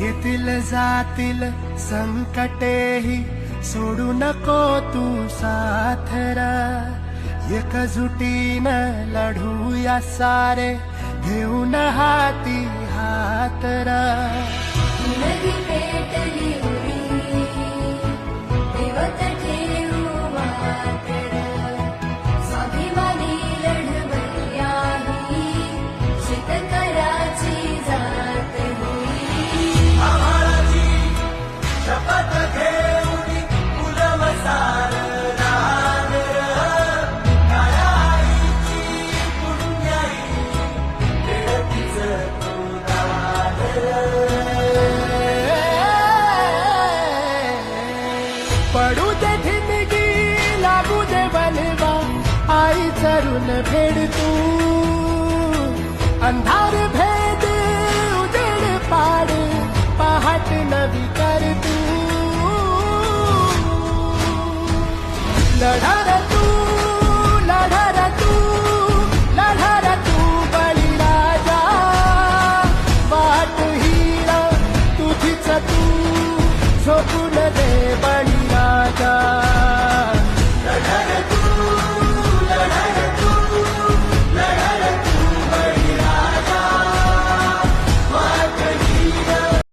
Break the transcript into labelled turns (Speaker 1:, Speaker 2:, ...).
Speaker 1: येतील जातील संकटेही सोडू नको तू साथरा. एकजुटीन लढूया सारे. घेऊन हाती हातरा. पडू दे धिंदगी लागू दे बनवा आई चरून भेड तू. अंधार भेद उजेड पाड पहाट नवी कर तू. लढा Thank you.